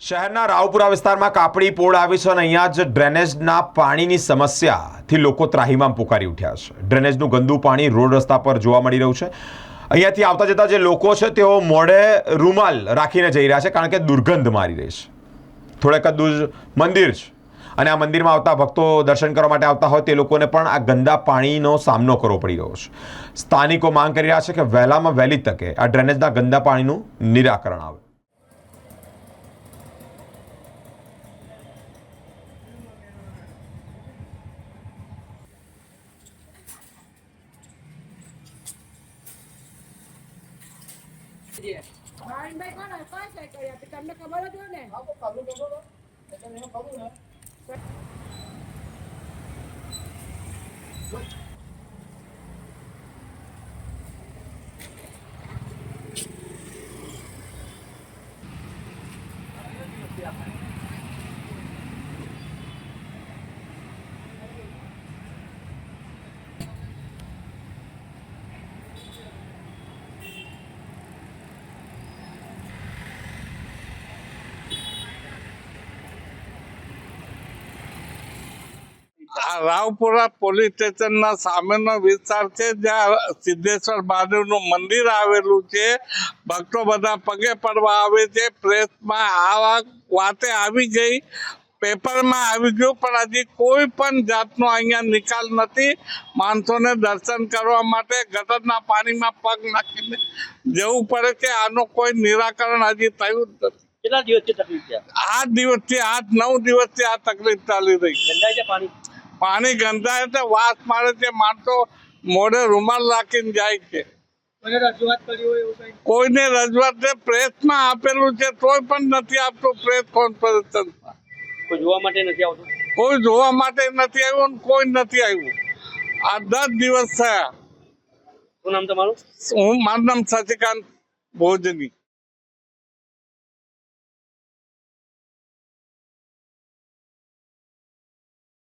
શહેરના રાવપુરા વિસ્તારમાં કાપડી, પોળ આવી છે અને અહીંયા જ ડ્રેનેજના પાણીની સમસ્યાથી લોકો ત્રાહીમામ પુકારી ઉઠ્યા છે. ડ્રેનેજનું ગંદુ પાણી રોડ રસ્તા પર જોવા મળી રહ્યું છે. અહીંયાથી આવતા જતા જે લોકો છે, તેઓ મોઢે રૂમાલ રાખીને જઈ રહ્યા છે કારણ કે દુર્ગંધ મારી રહી છે. થોડેક જ દૂર મંદિર છે અને આ મંદિરમાં આવતા ભક્તો દર્શન કરવા માટે આવતા હોય તે લોકોને પણ આ ગંદા પાણીનો સામનો કરવો પડી રહ્યો છે. સ્થાનિકો માંગ કરી રહ્યા છે કે વહેલામાં વહેલી તકે આ ડ્રેનેજના ગંદા પાણીનું નિરાકરણ આવે. ભાવિનભાઈ કોણ કોણ સાઈડ કરી આપી. તમને ખબર જ હોય ને? આ રાવપુરા પોલીસ સ્ટેશનના સામેનો વિસ્તાર છે જ્યાં સિદ્ધેશ્વર મહાદેવનું મંદિર આવેલું છે. ભક્તો બધા પગે પડવા આવે છે. પ્રેસમાં આ વાતે આવી ગઈ. પેપરમાં આવી ગયું પણ હજી કોઈ પણ જાતનો અહીંયા નિકાલ નથી. માણસોને દર્શન કરવા માટે ગટરના પાણીમાં પગ નાખીને જવું પડે છે. આનું કોઈ નિરાકરણ હજી થયું જ નથી. કેટલા દિવસથી તકલીફ છે? આઠ દિવસથી આઠ નવ દિવસથી આ તકલીફ ચાલી રહી છે પાણી? પાણી ગંધાય એટલે વાસ મારે છે માણસો મોઢે રૂમાલ રાખીને જાય છે. કોઈને રજૂઆત પ્રેસમાં આપેલું છે તોય પણ નથી આપતું પ્રેસ કોન્ફરન્સમાં. કોઈ જોવા માટે નથી આવતું? કોઈ જોવા માટે નથી આવ્યું કોઈ નથી આવ્યું. આ દસ દિવસ થયા. શું નામ તમારું? હું મારું નામ શશિકાંત ભોજની.